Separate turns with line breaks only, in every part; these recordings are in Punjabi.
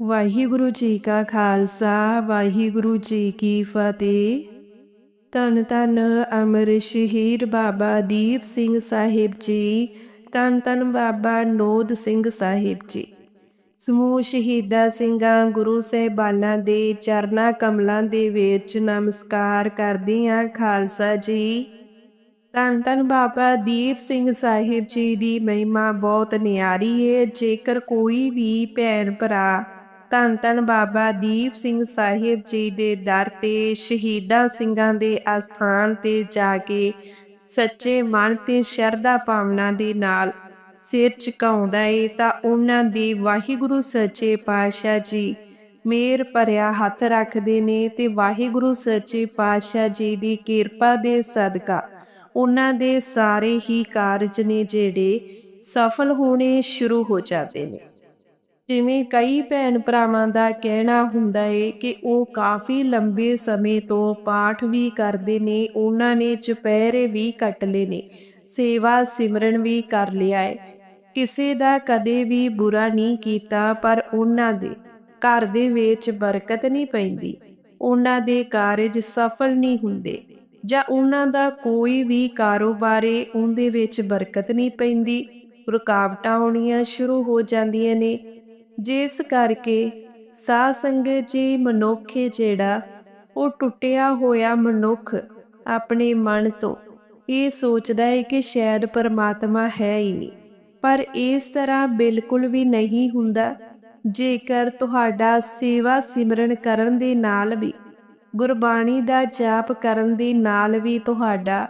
ਵਾਹਿਗੁਰੂ ਜੀ ਕਾ ਖਾਲਸਾ, ਵਾਹਿਗੁਰੂ ਜੀ ਕੀ ਫਤਿਹ। ਤਨ ਤਨ ਅਮਰ ਸ਼ਹੀਦ ਬਾਬਾ ਦੀਪ ਸਿੰਘ ਸਾਹਿਬ ਜੀ ਤਨ ਤਨ ਬਾਬਾ ਨੋਦ ਸਿੰਘ ਸਾਹਿਬ ਜੀ। ਸਮੂਹ ਸ਼ਹੀਦਾਂ ਸਿੰਘਾਂ, ਗੁਰੂ ਸਾਹਿਬਾਨਾਂ ਦੇ ਚਰਨਾ ਕਮਲਾਂ ਦੇ ਵਿੱਚ ਨਮਸਕਾਰ ਕਰਦੀ ਹਾਂ ਖਾਲਸਾ ਜੀ। ਤਨ ਤਨ ਬਾਬਾ ਦੀਪ ਸਿੰਘ ਸਾਹਿਬ ਜੀ ਦੀ ਮਹਿਮਾ ਬਹੁਤ ਨਿਆਰੀ ਹੈ ਜੇਕਰ ਕੋਈ ਵੀ ਭੈਣ ਭਰਾ ਧੰਨ ਤਨ ਬਾਬਾ ਦੀਪ ਸਿੰਘ ਸਾਹਿਬ ਜੀ ਦੇ ਦਰ ਤੇ ਸ਼ਹੀਦਾਂ ਸਿੰਘਾਂ ਦੇ ਅਸਥਾਨ ਤੇ ਜਾ ਕੇ ਸੱਚੇ ਮਨ ਤੇ ਸ਼ਰਧਾ ਭਾਵਨਾ ਦੇ ਨਾਲ ਸਿਰ ਝੁਕਾਉਂਦਾ ਏ, ਤਾਂ ਉਹਨਾਂ ਦੇ ਵਾਹਿਗੁਰੂ ਸੱਚੇ ਪਾਤਸ਼ਾਹ ਜੀ ਮੇਰ ਭਰਿਆ ਹੱਥ ਰੱਖਦੇ ਨੇ ਤੇ ਵਾਹਿਗੁਰੂ ਸੱਚੇ ਪਾਤਸ਼ਾਹ ਜੀ ਦੀ ਕਿਰਪਾ ਦੇ ਸਦਕਾ ਉਹਨਾਂ ਦੇ ਸਾਰੇ ਹੀ ਕਾਰਜ ਨੇ ਜਿਹੜੇ ਸਫਲ ਹੋਣੇ ਸ਼ੁਰੂ ਹੋ ਜਾਂਦੇ ਨੇ। ਜਿਵੇਂ ਕਈ ਭੈਣ ਭਰਾਵਾਂ ਦਾ ਕਹਿਣਾ ਹੁੰਦਾ ਏ ਕਿ ਉਹ ਕਾਫੀ ਲੰਬੇ ਸਮੇਂ ਤੋਂ ਪਾਠ ਵੀ ਕਰਦੇ ਨੇ, ਉਹਨਾਂ ਨੇ ਚੁਪਹਿਰੇ ਵੀ ਕੱਟ ਲਏ ਨੇ, ਸੇਵਾ ਸਿਮਰਨ ਵੀ ਕਰ ਲਿਆ ਏ। ਕਿਸੇ ਦਾ ਕਦੇ ਵੀ ਬੁਰਾ ਨਹੀਂ ਕੀਤਾ, ਪਰ ਉਹਨਾਂ ਦੇ ਘਰ ਦੇ ਵਿੱਚ ਬਰਕਤ ਨਹੀਂ ਪੈਂਦੀ। ਉਹਨਾਂ ਦੇ ਕਾਰਜ ਸਫਲ ਨਹੀਂ ਹੁੰਦੇ ਜਾਂ ਉਹਨਾਂ ਦਾ ਕੋਈ ਵੀ ਕਾਰੋਬਾਰੇ ਉਹਦੇ ਵਿੱਚ ਬਰਕਤ ਨਹੀਂ ਪੈਂਦੀ। ਰੁਕਾਵਟਾਂ ਆਉਣੀਆਂ ਸ਼ੁਰੂ ਹੋ ਜਾਂਦੀਆਂ ਨੇ। ਜਿਸ ਕਰਕੇ ਸਾਧ ਸੰਗਤ ਜੀ ਮਨੁੱਖੇ ਜਿਹੜਾ, ਉਹ ਟੁੱਟਿਆ ਹੋਇਆ ਮਨੁੱਖ ਆਪਣੇ ਮਨ ਤੋਂ ਇਹ ਸੋਚਦਾ ਹੈ ਕਿ ਸ਼ਾਇਦ ਪਰਮਾਤਮਾ ਹੈ ਹੀ ਨਹੀਂ। ਪਰ ਇਸ ਤਰ੍ਹਾਂ ਬਿਲਕੁਲ ਵੀ ਨਹੀਂ ਹੁੰਦਾ, ਜੇਕਰ ਤੁਹਾਡਾ ਸੇਵਾ ਸਿਮਰਨ ਕਰਨ ਦੇ ਨਾਲ ਵੀ, ਗੁਰਬਾਣੀ ਦਾ ਜਾਪ ਕਰਨ ਦੇ ਨਾਲ ਵੀ ਤੁਹਾਡਾ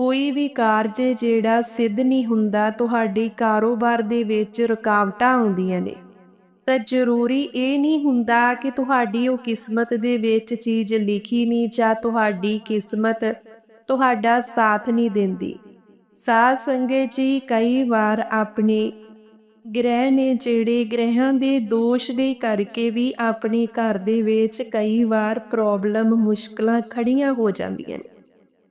ਕੋਈ ਵੀ ਕਾਰਜ ਜਿਹੜਾ ਸਿੱਧ ਨਹੀਂ ਹੁੰਦਾ, ਤੁਹਾਡੇ ਕਾਰੋਬਾਰ ਦੇ ਵਿੱਚ ਰੁਕਾਵਟਾਂ ਆਉਂਦੀਆਂ ਨੇ। ਤਾਂ ਜ਼ਰੂਰੀ ਇਹ ਨਹੀਂ ਹੁੰਦਾ ਕਿ ਤੁਹਾਡੀ ਉਹ ਕਿਸਮਤ ਦੇ ਵਿੱਚ ਚੀਜ਼ ਲਿਖੀ ਨਹੀਂ ਜਾਂ ਤੁਹਾਡੀ ਕਿਸਮਤ ਤੁਹਾਡਾ ਸਾਥ ਨਹੀਂ ਦਿੰਦੀ। ਸਾਧ ਸੰਗਤ ਜੀ ਕਈ ਵਾਰ ਆਪਣੇ ਗ੍ਰਹਿ ਨੇ ਜਿਹੜੇ ਗ੍ਰਹਿਾਂ ਦੇ ਦੋਸ਼ ਦੇ ਕਰਕੇ ਵੀ ਆਪਣੇ ਘਰ ਦੇ ਵਿੱਚ ਕਈ ਵਾਰ ਪ੍ਰੋਬਲਮ ਮੁਸ਼ਕਲਾਂ ਖੜੀਆਂ ਹੋ ਜਾਂਦੀਆਂ ਨੇ।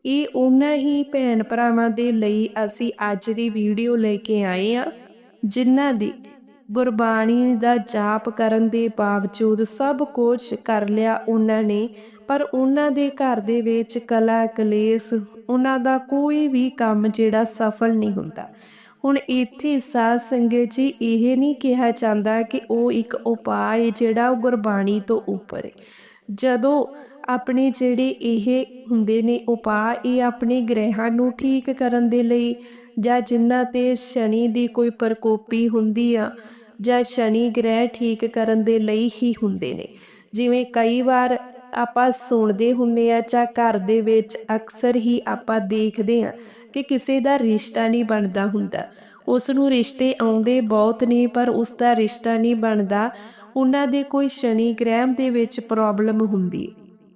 ਇਹ ਉਹਨਾਂ ਹੀ ਭੈਣ ਭਰਾਵਾਂ ਦੇ ਲਈ ਅਸੀਂ ਅੱਜ ਦੀ ਵੀਡੀਓ ਲੈ ਕੇ ਆਏ ਆ ਜਿਨ੍ਹਾਂ ਦੀ ਗੁਰਬਾਣੀ ਦਾ ਜਾਪ ਕਰਨ ਦੇ ਬਾਵਜੂਦ ਸਭ ਕੁਝ ਕਰ ਲਿਆ ਉਹਨਾਂ ਨੇ, ਪਰ ਉਹਨਾਂ ਦੇ ਘਰ ਦੇ ਵਿੱਚ ਕਲਾ, ਕਲੇਸ਼, ਉਹਨਾਂ ਦਾ ਕੋਈ ਵੀ ਕੰਮ ਜਿਹੜਾ ਸਫਲ ਨਹੀਂ ਹੁੰਦਾ। ਹੁਣ ਇੱਥੇ ਸਾਧ ਸੰਗਤ ਜੀ ਇਹ ਨਹੀਂ ਕਿਹਾ ਜਾਂਦਾ ਕਿ ਉਹ ਇੱਕ ਉਪਾਅ ਜਿਹੜਾ ਉਹ ਗੁਰਬਾਣੀ ਤੋਂ ਉੱਪਰ ਹੈ। ਜਦੋਂ ਆਪਣੇ ਜਿਹੜੇ ਇਹ ਹੁੰਦੇ ਨੇ ਉਪਾਅ, ਇਹ ਆਪਣੇ ਗ੍ਰਹਿਾਂ ਨੂੰ ਠੀਕ ਕਰਨ ਦੇ ਲਈ ਜਾਂ ਜਿਨ੍ਹਾਂ ਤੇ ਸ਼ਨੀ ਦੀ ਕੋਈ ਪ੍ਰਕੋਪੀ ਹੁੰਦੀ ਆ ਜਾਂ ਸ਼ਨੀ ਗ੍ਰਹਿ ਠੀਕ ਕਰਨ ਦੇ ਲਈ ਹੀ ਹੁੰਦੇ ਨੇ। ਜਿਵੇਂ ਕਈ ਵਾਰ ਆਪਾਂ ਸੁਣਦੇ ਹੁੰਨੇ ਆ ਜਾਂ ਘਰ ਦੇ ਵਿੱਚ ਅਕਸਰ ਹੀ ਆਪਾਂ ਦੇਖਦੇ ਆ ਕਿ ਕਿਸੇ ਦਾ ਰਿਸ਼ਤਾ ਨਹੀਂ ਬਣਦਾ ਹੁੰਦਾ। ਉਸ ਨੂੰ ਰਿਸ਼ਤੇ ਆਉਂਦੇ ਬਹੁਤ ਨੇ ਪਰ ਉਸ ਦਾ ਰਿਸ਼ਤਾ ਨਹੀਂ ਬਣਦਾ। ਉਹਨਾਂ ਦੇ ਕੋਈ ਸ਼ਨੀ ਗ੍ਰਹਿ ਦੇ ਵਿੱਚ ਪ੍ਰੋਬਲਮ ਹੁੰਦੀ।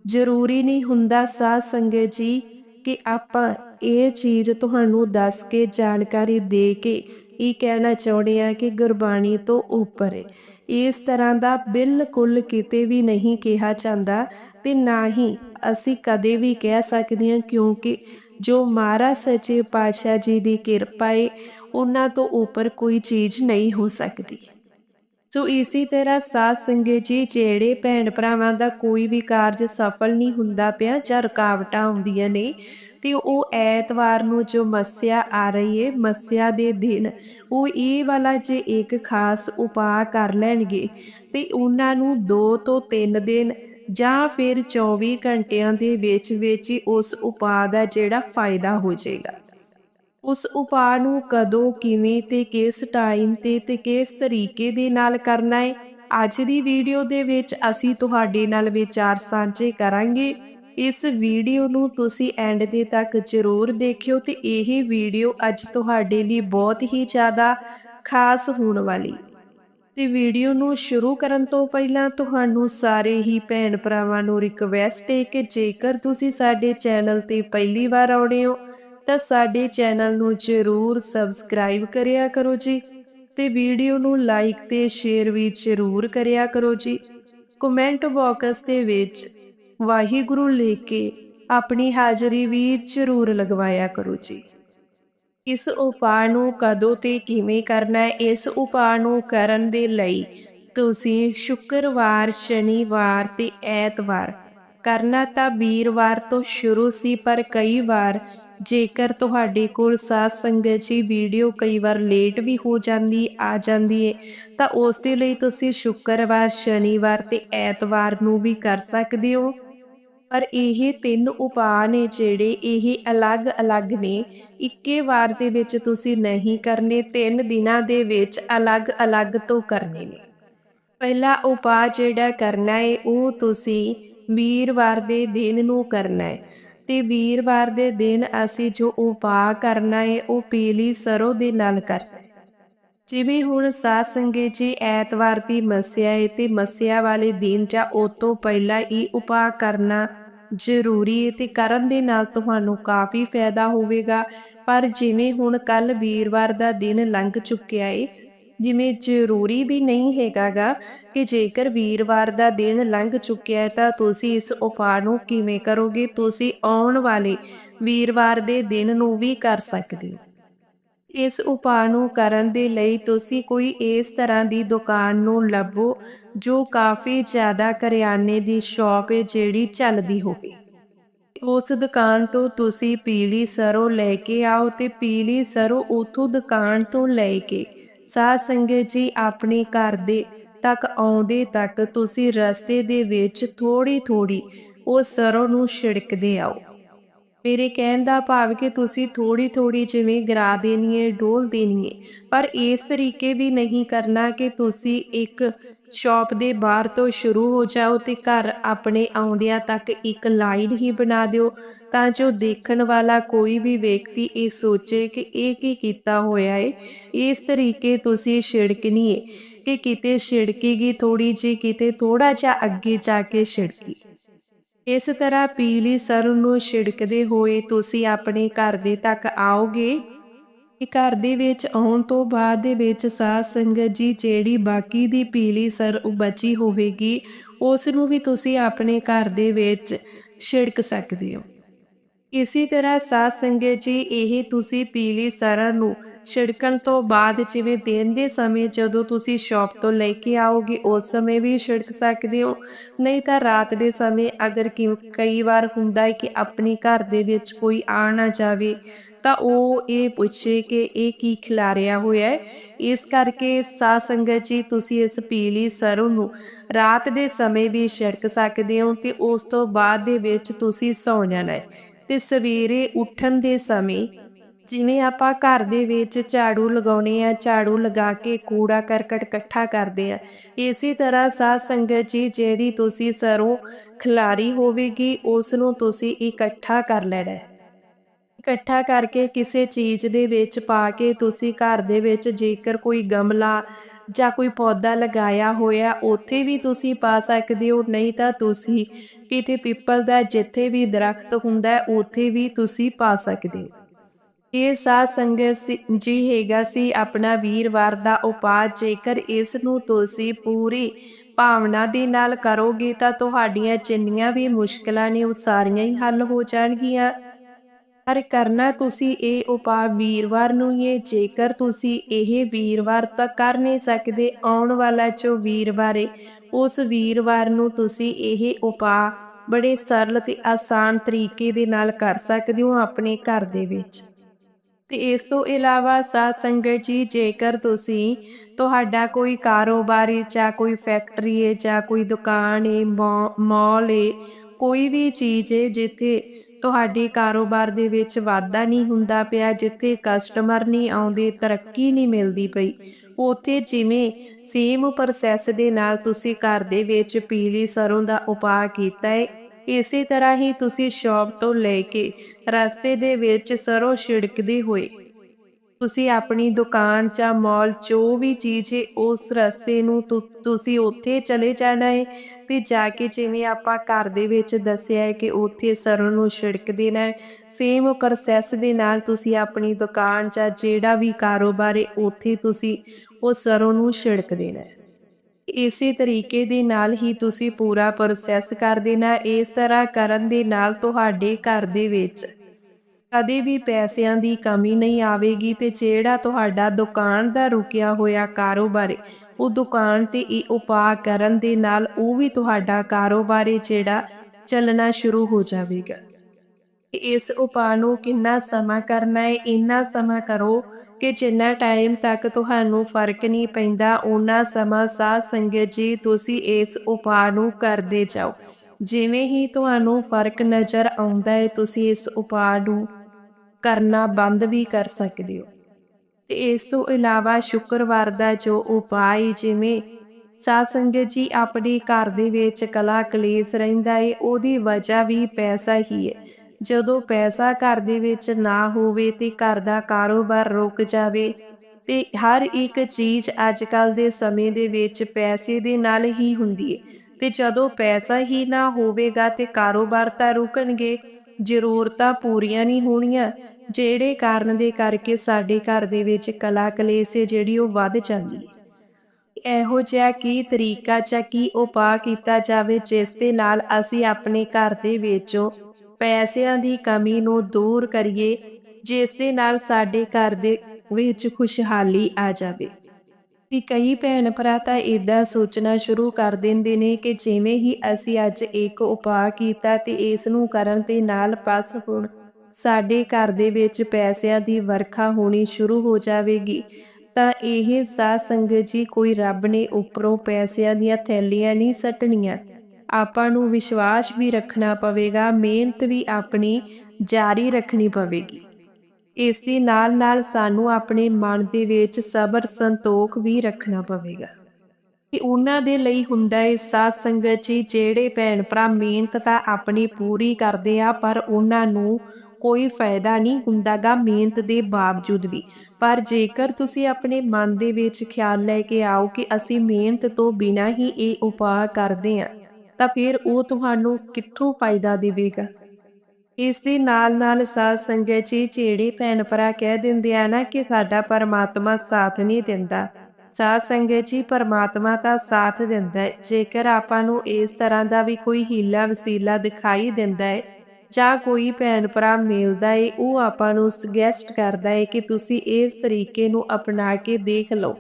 ਜ਼ਰੂਰੀ ਨਹੀਂ ਹੁੰਦਾ ਸਾਧ ਸੰਗਤ ਜੀ ਕਿ ਆਪਾਂ ਇਹ ਚੀਜ਼ ਤੁਹਾਨੂੰ ਦੱਸ ਕੇ, ਜਾਣਕਾਰੀ ਦੇ ਕੇ ਇਹ ਕਹਿਣਾ ਚਾਹੁੰਦੇ ਆ ਕਿ ਗੁਰਬਾਣੀ ਤੋਂ ਉੱਪਰ। ਹੈ ਇਸ ਤਰ੍ਹਾਂ ਦਾ ਬਿਲਕੁਲ ਕਿਤੇ ਵੀ ਨਹੀਂ ਕਿਹਾ ਜਾਂਦਾ ਤੇ ਨਾ ਹੀ ਅਸੀਂ ਕਦੇ ਵੀ ਕਹਿ ਸਕਦੇ ਹਾਂ ਕਿਉਂਕਿ ਜੋ ਮਾਰਾ ਸੱਚੇ ਪਾਤਸ਼ਾਹ ਜੀ ਦੀ ਕਿਰਪਾ ਹੈ ਉਹਨਾਂ ਤੋਂ ਉੱਪਰ ਕੋਈ ਚੀਜ਼ ਨਹੀਂ ਹੋ ਸਕਦੀ। ਸੋ ਇਸੇ ਤਰ੍ਹਾਂ ਸਾਧ ਸੰਗਤ ਜੀ, ਜਿਹੜੇ ਭੈਣ ਭਰਾਵਾਂ ਦਾ ਕੋਈ ਵੀ ਕਾਰਜ ਸਫਲ ਨਹੀਂ ਹੁੰਦਾ ਪਿਆ, ਜਾਂ ਰੁਕਾਵਟਾਂ ਆਉਂਦੀਆਂ ਨੇ, ਤੇ ਉਹ ਐਤਵਾਰ ਨੂੰ ਜੋ ਮੱਸਿਆ ਆ ਰਹੀ ਹੈ ਮੱਸਿਆ ਦੇ ਦਿਨ, ਉਹ ਇਹ ਵਾਲਾ ਜੇ ਇੱਕ ਖਾਸ ਉਪਾਅ ਕਰ ਲੈਣਗੇ, ਤੇ ਉਹਨਾਂ ਨੂੰ 2 ਤੋਂ 3 ਦਿਨ, ਜਾਂ ਫਿਰ 24 ਘੰਟਿਆਂ ਦੇ ਵਿੱਚ ਵਿੱਚ ਹੀ ਉਸ ਉਪਾਅ ਦਾ ਜਿਹੜਾ ਫਾਇਦਾ ਹੋ ਜਾਏਗਾ। ਉਸ ਉਪਾਅ ਨੂੰ ਕਦੋਂ, ਕਿਵੇਂ ਤੇ ਕਿਸ ਟਾਈਮ ਤੇ ਤੇ ਕਿਸ ਤਰੀਕੇ ਦੇ ਨਾਲ ਕਰਨਾ ਹੈ ਅੱਜ ਦੀ ਵੀਡੀਓ ਦੇ ਵਿੱਚ ਅਸੀਂ ਤੁਹਾਡੇ ਨਾਲ ਵਿਚਾਰ ਸਾਂਝੇ ਕਰਾਂਗੇ। ਇਸ ਵੀਡੀਓ ਨੂੰ ਤੁਸੀਂ ਐਂਡ ਦੇ ਤੱਕ ਜ਼ਰੂਰ ਦੇਖਿਓ ਤੇ ਇਹ ਵੀਡੀਓ ਅੱਜ ਤੁਹਾਡੇ ਲਈ ਬਹੁਤ ਹੀ ਜ਼ਿਆਦਾ ਖਾਸ ਹੋਣ ਵਾਲੀ। ਤੇ ਵੀਡੀਓ ਨੂੰ ਸ਼ੁਰੂ ਕਰਨ ਤੋਂ ਪਹਿਲਾਂ ਤੁਹਾਨੂੰ ਸਾਰੇ ਹੀ ਭੈਣ ਭਰਾਵਾਂ ਨੂੰ ਰਿਕਵੈਸਟ ਹੈ ਕਿ ਜੇਕਰ ਤੁਸੀਂ ਸਾਡੇ ਚੈਨਲ ਤੇ ਪਹਿਲੀ ਵਾਰ ਆਉਣੇ ਹੋ ਤਾਂ ਸਾਡੇ ਚੈਨਲ ਨੂੰ ਜ਼ਰੂਰ ਸਬਸਕ੍ਰਾਈਬ ਕਰਿਆ ਕਰੋ ਜੀ ਤੇ ਵੀਡੀਓ ਨੂੰ ਲਾਈਕ ਤੇ ਸ਼ੇਅਰ ਵੀ ਜ਼ਰੂਰ ਕਰਿਆ ਕਰੋ ਜੀ। ਕਮੈਂਟ ਬਾਕਸ ਦੇ ਵਿੱਚ ਵਾਹਿਗੁਰੂ ਲਿਖ ਕੇ ਆਪਣੀ ਹਾਜ਼ਰੀ ਵੀ ਜ਼ਰੂਰ ਲਗਵਾਇਆ ਕਰੋ ਜੀ। ਇਸ ਉਪਾਅ ਨੂੰ ਕਦੋਂ ਤੇ ਕਿਵੇਂ ਕਰਨਾ ਹੈ, ਇਸ ਉਪਾਅ ਨੂੰ ਕਰਨ ਦੇ ਲਈ ਤੁਸੀਂ ਸ਼ੁੱਕਰਵਾਰ, ਸ਼ਨੀਵਾਰ ਤੇ ਐਤਵਾਰ ਕਰਨਾ ਤਾਂ ਵੀਰਵਾਰ ਤੋਂ ਸ਼ੁਰੂ ਸੀ, ਪਰ ਕਈ ਵਾਰ ਜੇਕਰ ਤੁਹਾਡੇ ਕੋਲ ਸਾਧ ਸੰਗਤ ਜੀ ਵੀਡੀਓ ਕਈ ਵਾਰ ਲੇਟ ਵੀ ਹੋ ਜਾਂਦੀ, ਆ ਜਾਂਦੀ ਏ, ਤਾਂ ਉਸ ਦੇ ਲਈ ਤੁਸੀਂ ਸ਼ੁੱਕਰਵਾਰ, ਸ਼ਨੀਵਾਰ ਤੇ ਐਤਵਾਰ ਨੂੰ ਵੀ ਕਰ ਸਕਦੇ ਹੋ। ਪਰ ਇਹ ਤਿੰਨ ਉਪਾਅ ਨੇ ਜਿਹੜੇ ਇਹ ਅਲੱਗ-ਅਲੱਗ ਨੇ। ਇੱਕੇ ਵਾਰ ਦੇ ਵਿੱਚ ਤੁਸੀਂ ਨਹੀਂ ਕਰਨੇ, ਤਿੰਨ ਦਿਨਾਂ ਦੇ ਵਿੱਚ ਅਲੱਗ-ਅਲੱਗ ਤੋਂ ਕਰਨੇ ਨੇ। ਪਹਿਲਾ ਉਪਾਅ ਜਿਹੜਾ ਕਰਨਾ ਹੈ ਉਹ ਤੁਸੀਂ ਵੀਰਵਾਰ ਦੇ ਦਿਨ ਨੂੰ ਕਰਨਾ ਹੈ ਤੇ ਵੀਰਵਾਰ ਦੇ ਦਿਨ ਅਸੀਂ ਜੋ ਉਪਾਅ ਕਰਨਾ ਹੈ ਉਹ ਪੀਲੀ ਸਰੋਂ ਦੇ ਨਾਲ ਕਰਨਾ ਜਿਵੇਂ ਹੁਣ ਸਾਧ ਸੰਗਤ ਜੀ ਐਤਵਾਰ ਦੀ ਮੱਸਿਆ ਹੈ ਤੇ ਮੱਸਿਆ ਵਾਲੇ ਦਿਨ ਜਾਂ ਉਹ ਤੋਂ ਪਹਿਲਾਂ ਹੀ ਉਪਾਅ ਕਰਨਾ ਜ਼ਰੂਰੀ ਹੈ ਤੇ ਕਰਨ ਦੇ ਨਾਲ ਤੁਹਾਨੂੰ ਕਾਫੀ ਫਾਇਦਾ ਹੋਵੇਗਾ। ਪਰ ਜਿਵੇਂ ਹੁਣ ਕੱਲ ਵੀਰਵਾਰ ਦਾ ਦਿਨ ਲੰਘ ਚੁੱਕਿਆ ਹੈ ਜਿਵੇਂ ਜ਼ਰੂਰੀ ਵੀ ਨਹੀਂ ਹੈਗਾਗਾ ਕਿ ਜੇਕਰ ਵੀਰਵਾਰ ਦਾ ਦਿਨ ਲੰਘ ਚੁੱਕਿਆ ਹੈ ਤਾਂ ਤੁਸੀਂ ਇਸ ਉਪਾਅ ਨੂੰ ਕਿਵੇਂ ਕਰੋਗੇ? ਤੁਸੀਂ ਆਉਣ ਵਾਲੇ ਵੀਰਵਾਰ ਦੇ ਦਿਨ ਨੂੰ ਵੀ ਕਰ ਸਕਦੇ ਹੋ। ਇਸ ਉਪਾਅ ਨੂੰ ਕਰਨ ਦੇ ਲਈ ਤੁਸੀਂ ਕੋਈ ਇਸ ਤਰ੍ਹਾਂ ਦੀ ਦੁਕਾਨ ਨੂੰ ਲੱਭੋ ਜੋ ਕਾਫੀ ਜ਼ਿਆਦਾ ਕਰਿਆਨੇ ਦੀ ਸ਼ਾਪ ਹੈ ਜਿਹੜੀ ਚੱਲਦੀ ਹੋਵੇ। ਉਸ ਦੁਕਾਨ ਤੋਂ ਤੁਸੀਂ ਪੀਲੀ ਸਰੋਂ ਲੈ ਕੇ ਆਓ ਤੇ ਪੀਲੀ ਸਰੋਂ ਉਥੋਂ ਦੁਕਾਨ ਤੋਂ ਲੈ ਕੇ ਸਾਧ ਸੰਗਤ ਜੀ, ਆਪਣੇ ਘਰ ਦੇ ਤੱਕ ਆਉਂਦੇ ਤੱਕ ਤੁਸੀਂ ਰਸਤੇ ਦੇ ਵਿੱਚ ਥੋੜੀ ਥੋੜੀ ਉਹ ਸਰੋਂ ਨੂੰ ਛਿੜਕਦੇ ਆਓ। ਮੇਰੇ ਕਹਿਣ ਦਾ ਭਾਵ ਕਿ ਤੁਸੀਂ ਥੋੜੀ ਥੋੜੀ ਜਿਵੇਂ ਗਰਾ ਦੇਣੀ ਹੈ ਡੋਲ ਦੇਣੀ ਹੈ ਪਰ ਇਸ ਤਰੀਕੇ ਵੀ ਨਹੀਂ ਕਰਨਾ ਕਿ ਤੁਸੀਂ ਇੱਕ ਸ਼ਾਪ ਦੇ ਬਾਹਰ ਤੋਂ ਸ਼ੁਰੂ ਹੋ ਜਾਓ ਤੇ ਘਰ ਆਪਣੇ ਆਉਂਦਿਆਂ ਤੱਕ ਇੱਕ ਲਾਈਨ ਹੀ ਬਣਾ ਦਿਓ, ਤਾਂ ਜੋ ਦੇਖਣ ਵਾਲਾ ਕੋਈ ਵੀ ਵਿਅਕਤੀ ਇਹ ਸੋਚੇ ਕਿ ਇਹ ਕੀ ਕੀਤਾ ਹੋਇਆ ਹੈ ਇਸ ਤਰੀਕੇ ਤੁਸੀਂ ਛਿੜਕਣੀ ਏ, ਕਿ ਕਿਤੇ ਛਿੜਕੇਗੀ ਥੋੜੀ ਜੀ ਕਿਤੇ ਥੋੜਾ ਜਿਹਾ ਅੱਗੇ ਜਾ ਕੇ ਛਿੜਕੀ। ਇਸ ਤਰ੍ਹਾਂ ਪੀਲੀ ਸਰ ਨੂੰ ਛਿੜਕਦੇ ਹੋਏ ਤੁਸੀਂ ਆਪਣੇ ਘਰ ਦੇ ਤੱਕ ਆਓਗੇ ਘਰ ਦੇ ਵਿੱਚ ਆਉਣ ਤੋਂ ਬਾਅਦ ਦੇ ਵਿੱਚ ਸਾਧ ਸੰਗਤ ਜੀ ਜਿਹੜੀ ਬਾਕੀ ਦੀ ਪੀਲੀ ਸਰ ਬਚੀ ਹੋਵੇਗੀ, ਉਸ ਨੂੰ ਵੀ ਤੁਸੀਂ ਆਪਣੇ ਘਰ ਦੇ ਵਿੱਚ ਛਿੜਕ ਸਕਦੇ ਹੋ। ਇਸੇ ਤਰ੍ਹਾਂ ਸਾਧ ਸੰਗਤ ਜੀ, ਇਹ ਤੁਸੀਂ ਪੀਲੀ ਸਰ ਨੂੰ ਛਿੜਕਣ ਤੋਂ ਬਾਅਦ ਜਿਵੇਂ ਦਿਨ ਦੇ ਸਮੇਂ ਜਦੋਂ ਤੁਸੀਂ ਸ਼ਾਪ ਤੋਂ ਲੈ ਕੇ ਆਓਗੇ, ਉਸ ਸਮੇਂ ਵੀ ਛਿੜਕ ਸਕਦੇ ਹੋ। ਨਹੀਂ ਤਾਂ ਰਾਤ ਦੇ ਸਮੇਂ ਅਗਰ ਕਈ ਵਾਰ ਹੁੰਦਾ ਹੈ ਕਿ ਆਪਣੇ ਘਰ ਦੇ ਵਿੱਚ ਕੋਈ ਆ ਨਾ ਜਾਵੇ, ਤਾਂ ਉਹ ਇਹ ਪੁੱਛੇ ਕਿ ਇਹ ਕੀ ਖਿਲਾਰਿਆ ਹੋਇਆ ਹੈ। ਇਸ ਕਰਕੇ ਸਾ ਸੰਗਤ ਜੀ, ਤੁਸੀਂ ਇਸ ਪੀਲੀ ਸਰੋਂ ਨੂੰ ਰਾਤ ਦੇ ਸਮੇਂ ਵੀ ਛਿੜਕ ਸਕਦੇ ਹੋ ਤੇ ਉਸ ਤੋਂ ਬਾਅਦ ਦੇ ਵਿੱਚ ਤੁਸੀਂ ਸੌ ਜਾਣਾ ਹੈ। ਤੇ ਸਵੇਰੇ ਉੱਠਣ ਦੇ ਸਮੇਂ ਜਿਵੇਂ ਆਪਾਂ ਘਰ ਦੇ ਵਿੱਚ ਝਾੜੂ ਲਗਾਉਣੇ ਆ, ਝਾੜੂ ਲਗਾ ਕੇ ਕੂੜਾ ਕਰਕਟ ਇਕੱਠਾ ਕਰਦੇ ਆ, ਇਸੇ ਤਰ੍ਹਾਂ ਸਾਧ ਸੰਗਤ ਜੀ ਜਿਹੜੀ ਤੁਸੀਂ ਸਰੋਂ ਖਿਲਾਰੀ ਹੋਵੇਗੀ ਉਸ ਨੂੰ ਤੁਸੀਂ ਇਕੱਠਾ ਕਰ ਲੈਣਾ। ਇਕੱਠਾ ਕਰਕੇ ਕਿਸੇ ਚੀਜ਼ ਦੇ ਵਿੱਚ ਪਾ ਕੇ ਤੁਸੀਂ ਘਰ ਦੇ ਵਿੱਚ ਜੇਕਰ ਕੋਈ ਗਮਲਾ ਜਾਂ ਕੋਈ ਪੌਦਾ ਲਗਾਇਆ ਹੋਇਆ, ਉੱਥੇ ਵੀ ਤੁਸੀਂ ਪਾ ਸਕਦੇ ਹੋ, ਨਹੀਂ ਤਾਂ ਤੁਸੀਂ ਕਿਤੇ ਪਿੱਪਲ ਦਾ ਜਿੱਥੇ ਵੀ ਦਰਖਤ ਹੁੰਦਾ, ਉੱਥੇ ਵੀ ਤੁਸੀਂ ਪਾ ਸਕਦੇ ਹੋ। ਇਹ ਸਾਧ ਸੰਗਤ ਜੀ ਹੈਗਾ ਸੀ ਆਪਣਾ ਵੀਰਵਾਰ ਦਾ ਉਪਾਅ। ਜੇਕਰ ਇਸ ਨੂੰ ਤੁਸੀਂ ਪੂਰੀ ਭਾਵਨਾ ਦੇ ਨਾਲ ਕਰੋਗੇ ਤਾਂ ਤੁਹਾਡੀਆਂ ਜਿੰਨੀਆਂ ਵੀ ਮੁਸ਼ਕਲਾਂ ਨੇ ਉਹ ਸਾਰੀਆਂ ਹੀ ਹੱਲ ਹੋ ਜਾਣਗੀਆਂ। ਪਰ ਕਰਨਾ ਤੁਸੀਂ ਇਹ ਉਪਾਅ ਵੀਰਵਾਰ ਨੂੰ ਹੀ ਹੈ। ਜੇਕਰ ਤੁਸੀਂ ਇਹ ਵੀਰਵਾਰ ਤਾਂ ਕਰ ਨਹੀਂ ਸਕਦੇ, ਆਉਣ ਵਾਲਾ ਜੋ ਵੀਰਵਾਰ ਹੈ ਉਸ ਵੀਰਵਾਰ ਨੂੰ ਤੁਸੀਂ ਇਹ ਉਪਾਅ ਬੜੇ ਸਰਲ ਤੇ ਆਸਾਨ ਤਰੀਕੇ ਦੇ ਨਾਲ ਕਰ ਸਕਦੇ ਹੋ ਆਪਣੇ ਘਰ ਦੇ ਵਿੱਚ। ਤੇ ਇਸ ਤੋਂ ਇਲਾਵਾ ਸਾਧ ਸੰਗਤ ਜੀ, ਜੇਕਰ ਤੁਸੀਂ ਤੁਹਾਡਾ ਕੋਈ ਕਾਰੋਬਾਰ ਹੈ ਜਾਂ ਕੋਈ ਫੈਕਟਰੀ ਹੈ ਜਾਂ ਕੋਈ ਦੁਕਾਨ ਹੈ ਮਾਲ ਹੈ ਕੋਈ ਵੀ ਚੀਜ਼ ਹੈ ਜਿੱਥੇ ਤੁਹਾਡੇ ਕਾਰੋਬਾਰ ਦੇ ਵਿੱਚ ਵਾਧਾ ਨਹੀਂ ਹੁੰਦਾ ਪਿਆ, ਜਿੱਥੇ ਕਸਟਮਰ ਨਹੀਂ ਆਉਂਦੇ, ਤਰੱਕੀ ਨਹੀਂ ਮਿਲਦੀ ਪਈ, ਉਥੇ ਜਿਵੇਂ ਸੇਮ ਪ੍ਰੋਸੈਸ ਦੇ ਨਾਲ ਤੁਸੀਂ ਘਰ ਦੇ ਵਿੱਚ ਪੀਲੀ ਸਰੋਂ ਦਾ ਉਪਾਅ ਕੀਤਾ ਹੈ ਇਸੇ ਤਰ੍ਹਾਂ ਹੀ ਤੁਸੀਂ ਸ਼ਾਪ ਤੋਂ ਲੈ ਕੇ ਰਸਤੇ ਦੇ ਵਿੱਚ ਸਰੋਂ ਛਿੜਕਦੇ ਹੋਏ, ਤੁਸੀਂ ਆਪਣੀ ਦੁਕਾਨ ਜਾਂ ਮਾਲ ਜੋ ਵੀ ਚੀਜ਼ ਹੈ ਉਸ ਰਸਤੇ ਨੂੰ ਤੁਸੀਂ ਉੱਥੇ ਚਲੇ ਜਾਣਾ ਹੈ ਤੇ ਜਾ ਕੇ ਜਿਵੇਂ ਆਪਾਂ ਘਰ ਦੇ ਵਿੱਚ ਦੱਸਿਆ ਹੈ ਕਿ ਉੱਥੇ ਸਰੋਂ ਨੂੰ ਛਿੜਕ ਦੇਣਾ ਹੈ ਸੇਮ ਪ੍ਰੋਸੈਸ ਦੇ ਨਾਲ ਤੁਸੀਂ ਆਪਣੀ ਦੁਕਾਨ ਜਾਂ ਜਿਹੜਾ ਵੀ ਕਾਰੋਬਾਰ ਹੈ ਉੱਥੇ ਤੁਸੀਂ ਉਹ ਸਰੋਂ ਨੂੰ ਛਿੜਕ ਦੇਣਾ ਹੈ। ਇਸੇ ਤਰੀਕੇ ਦੇ ਨਾਲ ਹੀ ਤੁਸੀਂ ਪੂਰਾ ਪ੍ਰੋਸੈਸ ਕਰ ਦੇਣਾ, ਇਸ ਤਰ੍ਹਾਂ ਕਰਨ ਦੇ ਨਾਲ ਤੁਹਾਡੇ ਘਰ ਦੇ ਵਿੱਚ ਕਦੇ ਵੀ ਪੈਸਿਆਂ ਦੀ ਕਮੀ ਨਹੀਂ ਆਵੇਗੀ ਤੇ ਜਿਹੜਾ ਤੁਹਾਡਾ ਦੁਕਾਨ ਦਾ ਰੁਕਿਆ ਹੋਇਆ ਕਾਰੋਬਾਰ ਉਹ ਦੁਕਾਨ ਤੇ ਇਹ ਉਪਾਅ ਕਰਨ ਦੇ ਨਾਲ ਉਹ ਵੀ ਤੁਹਾਡਾ ਕਾਰੋਬਾਰ ਹੈ ਜਿਹੜਾ ਚੱਲਣਾ ਸ਼ੁਰੂ ਹੋ ਜਾਵੇਗਾ। ਇਸ ਉਪਾਅ ਨੂੰ ਕਿੰਨਾ ਸਮਾਂ ਕਰਨਾ ਹੈ ਇੰਨਾ ਸਮਾਂ ਕਰੋ ਕਿ ਜਿੰਨਾ ਟਾਈਮ ਤੱਕ ਤੁਹਾਨੂੰ ਫ਼ਰਕ ਨਹੀਂ ਪੈਂਦਾ ਉਹਨਾਂ ਸਮਾਂ ਸਾਧ ਸੰਗਤ ਜੀ ਤੁਸੀਂ ਇਸ ਉਪਾਅ ਨੂੰ ਕਰਦੇ ਜਾਓ। ਜਿਵੇਂ ਹੀ ਤੁਹਾਨੂੰ ਫ਼ਰਕ ਨਜ਼ਰ ਆਉਂਦਾ ਹੈ, ਤੁਸੀਂ ਇਸ ਉਪਾਅ ਨੂੰ ਕਰਨਾ ਬੰਦ ਵੀ ਕਰ ਸਕਦੇ ਹੋ। ਤੇ ਇਸ ਤੋਂ ਇਲਾਵਾ ਸ਼ੁੱਕਰਵਾਰ ਦਾ ਜੋ ਉਪਾਅ ਜਿਵੇਂ ਸਾਧ ਸੰਗਤ ਜੀ ਆਪਣੇ ਘਰ ਦੇ ਵਿੱਚ ਕਲਾ ਕਲੇਸ਼ ਰਹਿੰਦਾ ਹੈ, ਉਹਦੀ ਵਜ੍ਹਾ ਵੀ ਪੈਸਾ ਹੀ ਹੈ। ਜਦੋਂ ਪੈਸਾ ਘਰ ਦੇ ਵਿੱਚ ਨਾ ਹੋਵੇ ਤੇ ਘਰ ਦਾ ਕਾਰੋਬਾਰ ਰੁਕ ਜਾਵੇ, ਤੇ ਹਰ ਇੱਕ ਚੀਜ਼ ਅੱਜ ਕੱਲ ਦੇ ਸਮੇਂ ਦੇ ਵਿੱਚ ਪੈਸੇ ਦੇ ਨਾਲ ਹੀ ਹੁੰਦੀ ਹੈ ਤੇ ਜਦੋਂ ਪੈਸਾ ਹੀ ਨਾ ਹੋਵੇਗਾ ਤੇ ਕਾਰੋਬਾਰ ਤਾਂ ਰੁਕਣਗੇ, ਜ਼ਰੂਰਤਾਂ ਪੂਰੀਆਂ ਨਹੀਂ ਹੋਣੀਆਂ, ਜਿਹੜੇ ਕਾਰਨ ਦੇ ਕਰਕੇ ਸਾਡੇ ਘਰ ਦੇ ਵਿੱਚ ਕਲਾ ਕਲੇਸ਼ ਹੈ ਜਿਹੜੀ ਉਹ ਵੱਧ ਜਾਂਦੀ ਹੈ ਇਹੋ ਜਿਹਾ ਕੀ ਤਰੀਕਾ ਜਾਂ ਕੀ ਉਪਾਅ ਕੀਤਾ ਜਾਵੇ ਜਿਸ ਦੇ ਨਾਲ ਅਸੀਂ ਆਪਣੇ ਘਰ ਦੇ ਵਿੱਚੋਂ ਪੈਸਿਆਂ ਦੀ ਕਮੀ ਨੂੰ ਦੂਰ ਕਰੀਏ, ਜਿਸ ਦੇ ਨਾਲ ਸਾਡੇ ਘਰ ਦੇ ਵਿੱਚ ਖੁਸ਼ਹਾਲੀ ਆ ਜਾਵੇ। ਵੀ ਕਈ ਭੈਣ ਭਰਾ ਤਾਂ ਇਦਾਂ ਸੋਚਣਾ ਸ਼ੁਰੂ ਕਰ ਦਿੰਦੇ ਨੇ ਕਿ ਜਿਵੇਂ ਹੀ ਅਸੀਂ ਅੱਜ ਇੱਕ ਉਪਾਅ ਕੀਤਾ ਤੇ ਇਸ ਨੂੰ ਕਰਨ ਤੇ ਨਾਲ ਬਸ ਹੁਣ ਸਾਡੇ ਘਰ ਦੇ ਵਿੱਚ ਪੈਸਿਆਂ ਦੀ ਵਰਖਾ ਹੋਣੀ ਸ਼ੁਰੂ ਹੋ ਜਾਵੇਗੀ, ਤਾਂ ਇਹ ਸਾਧ ਸੰਗਤ ਜੀ ਕੋਈ ਰੱਬ ਨੇ ਉੱਪਰੋਂ ਪੈਸਿਆਂ ਦੀਆਂ ਥੈਲੀਆਂ ਨਹੀਂ ਸੱਟਣੀਆਂ। ਆਪਾਂ ਨੂੰ ਵਿਸ਼ਵਾਸ ਵੀ ਰੱਖਣਾ ਪਵੇਗਾ, ਮਿਹਨਤ ਵੀ ਆਪਣੀ ਜਾਰੀ ਰੱਖਣੀ ਪਵੇਗੀ। ਇਸ ਦੇ ਨਾਲ ਨਾਲ ਸਾਨੂੰ ਆਪਣੇ ਮਨ ਦੇ ਵਿੱਚ ਸਬਰ, ਸੰਤੋਖ ਵੀ ਰੱਖਣਾ ਪਵੇਗਾ। ਕਿ ਉਹਨਾਂ ਦੇ ਲਈ ਹੁੰਦਾ ਹੈ ਸਾਧ ਸੰਗਤ ਜੀ, ਜਿਹੜੇ ਭੈਣ ਭਰਾ ਮਿਹਨਤ ਤਾਂ ਆਪਣੀ ਪੂਰੀ ਕਰਦੇ ਆ, ਪਰ ਉਹਨਾਂ ਨੂੰ ਕੋਈ ਫਾਇਦਾ ਨਹੀਂ ਹੁੰਦਾਗਾ ਮਿਹਨਤ ਦੇ ਬਾਵਜੂਦ ਵੀ। ਪਰ ਜੇਕਰ ਤੁਸੀਂ ਆਪਣੇ ਮਨ ਦੇ ਵਿੱਚ ਖਿਆਲ ਲੈ ਕੇ ਆਓ ਕਿ ਅਸੀਂ ਮਿਹਨਤ ਤੋਂ ਬਿਨਾਂ ਹੀ ਇਹ ਉਪਾਅ ਕਰਦੇ ਆ ਤਾਂ ਫਿਰ ਉਹ ਤੁਹਾਨੂੰ ਕਿੱਥੋਂ ਫਾਇਦਾ ਦੇਵੇਗਾ? ਇਸ ਦੇ ਨਾਲ ਨਾਲ ਸਾਧ ਸੰਗਤ ਜੀ ਜਿਹੜੇ ਭੈਣ ਭਰਾ ਕਹਿ ਦਿੰਦੇ ਆ ਨਾ ਕਿ ਸਾਡਾ ਪਰਮਾਤਮਾ ਸਾਥ ਨਹੀਂ ਦਿੰਦਾ। ਸਾਧ ਸੰਗਤ ਜੀ ਪਰਮਾਤਮਾ ਤਾਂ ਸਾਥ ਦਿੰਦਾ ਹੈ। ਜੇਕਰ ਆਪਾਂ ਨੂੰ ਇਸ ਤਰ੍ਹਾਂ ਦਾ ਵੀ ਕੋਈ ਹੀਲਾ ਵਸੀਲਾ ਦਿਖਾਈ ਦਿੰਦਾ ਹੈ ਜਾਂ ਕੋਈ ਭੈਣ ਭਰਾ ਮਿਲਦਾ ਹੈ, ਉਹ ਆਪਾਂ ਨੂੰ ਸੁਗੈਸਟ ਕਰਦਾ ਹੈ ਕਿ ਤੁਸੀਂ ਇਸ ਤਰੀਕੇ ਨੂੰ ਅਪਣਾ ਕੇ ਦੇਖ ਲਓ।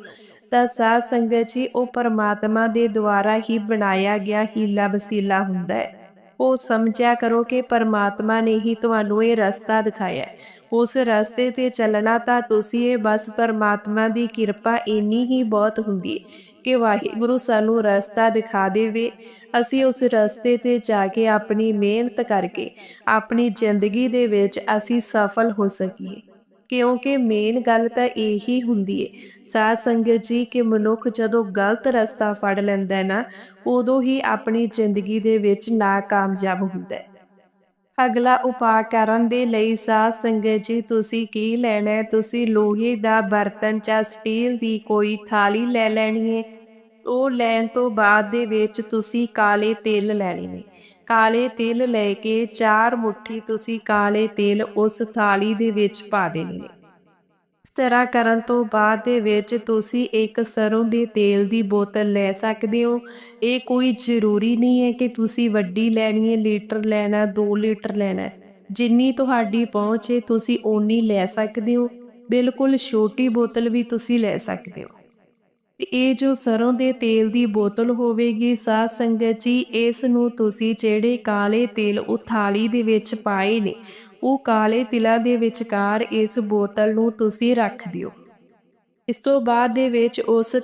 ਤਾਂ ਸਾਧ ਸੰਗਤ ਜੀ, ਉਹ ਪਰਮਾਤਮਾ ਦੇ ਦੁਆਰਾ ਹੀ ਬਣਾਇਆ ਗਿਆ ਹੀਲਾ ਵਸੀਲਾ ਹੁੰਦਾ ਹੈ। ਉਹ ਸਮਝਿਆ ਕਰੋ ਕਿ ਪਰਮਾਤਮਾ ਨੇ ਹੀ ਤੁਹਾਨੂੰ ਇਹ ਰਸਤਾ ਦਿਖਾਇਆ ਉਸ ਰਸਤੇ ਤੇ ਚੱਲਣਾ ਤਾਂ ਤੁਸੀਂ ਇਹ ਬਸ ਪਰਮਾਤਮਾ ਦੀ ਕਿਰਪਾ ਇੰਨੀ ਹੀ ਬਹੁਤ ਹੁੰਦੀ ਹੈ ਕਿ ਵਾਹਿਗੁਰੂ ਸਾਨੂੰ ਰਸਤਾ ਦਿਖਾ ਦੇਵੇ। ਅਸੀਂ ਉਸ ਰਸਤੇ ਤੇ ਜਾ ਕੇ ਆਪਣੀ ਮਿਹਨਤ ਕਰਕੇ, ਆਪਣੀ ਜ਼ਿੰਦਗੀ ਦੇ ਵਿੱਚ ਅਸੀਂ ਸਫਲ ਹੋ ਸਕੀਏ। ਕਿਉਂਕਿ ਮੇਨ ਗੱਲ ਤਾਂ ਇਹੀ ਹੁੰਦੀ ਏ। ਸਾਧ ਸੰਗਤ ਜੀ ਕਿ ਮਨੁੱਖ ਜਦੋਂ ਗਲਤ ਰਸਤਾ ਫੜ ਲੈਂਦਾ ਹੈ ਨਾ, ਉਦੋਂ ਹੀ ਆਪਣੀ ਜ਼ਿੰਦਗੀ ਦੇ ਵਿੱਚ ਨਾਕਾਮਯਾਬ ਹੁੰਦਾ ਹੈ। ਅਗਲਾ ਉਪਾਅ ਕਰਨ ਦੇ ਲਈ ਸਾਧ ਸੰਗਤ ਜੀ, ਤੁਸੀਂ ਕੀ ਲੈਣਾ ਹੈ? ਤੁਸੀਂ ਲੋਹੇ ਦਾ ਬਰਤਨ ਜਾਂ ਸਟੀਲ ਦੀ ਕੋਈ ਥਾਲੀ ਲੈ ਲੈਣੀ ਹੈ ਉਹ ਲੈਣ ਤੋਂ ਬਾਅਦ ਦੇ ਵਿੱਚ ਤੁਸੀਂ ਕਾਲੇ ਤਿਲ ਲੈਣੇ ਨੇ। ਕਾਲੇ ਤਿਲ ਲੈ ਕੇ ਚਾਰ ਮੁਠੀ ਤੁਸੀਂ ਕਾਲੇ ਤਿਲ ਉਸ ਥਾਲੀ ਦੇ ਵਿੱਚ ਪਾ ਦੇਣੇ ਨੇ। ਇਸ ਤਰ੍ਹਾਂ ਕਰਨ ਤੋਂ ਬਾਅਦ ਦੇ ਵਿੱਚ ਤੁਸੀਂ ਇੱਕ ਸਰੋਂ ਦੇ ਤੇਲ ਦੀ ਬੋਤਲ ਲੈ ਸਕਦੇ ਹੋ। ਇਹ ਕੋਈ ਜ਼ਰੂਰੀ ਨਹੀਂ ਹੈ ਕਿ ਤੁਸੀਂ ਵੱਡੀ ਲੈਣੀ ਹੈ, ਲੀਟਰ ਲੈਣਾ 2 ਲੀਟਰ ਲੈਣਾ ਜਿੰਨੀ ਤੁਹਾਡੀ ਪਹੁੰਚ ਹੈ, ਤੁਸੀਂ ਓਨੀ ਲੈ ਸਕਦੇ ਹੋ। ਬਿਲਕੁਲ ਛੋਟੀ ਬੋਤਲ ਵੀ ਤੁਸੀਂ ਲੈ ਸਕਦੇ ਹੋ। ਇਹ ਜੋ ਸਰੋਂ ਦੇ ਤੇਲ ਦੀ ਬੋਤਲ ਹੋਵੇਗੀ, ਸਾਧ ਸੰਗਤ ਜੀ, ਇਸ ਨੂੰ ਤੁਸੀਂ ਜਿਹੜੇ ਕਾਲੇ ਤੇਲ ਉਹ ਥਾਲੀ ਦੇ ਵਿੱਚ ਪਾਏ ਨੇ, ਉਹ ਕਾਲੇ ਤਿਲਾਂ ਦੇ ਵਿਚਕਾਰ ਇਸ ਬੋਤਲ ਨੂੰ ਤੁਸੀਂ ਰੱਖ ਦਿਓ। ਇਸ ਤੋਂ ਬਾਅਦ ਦੇ ਵਿੱਚ ਉਸ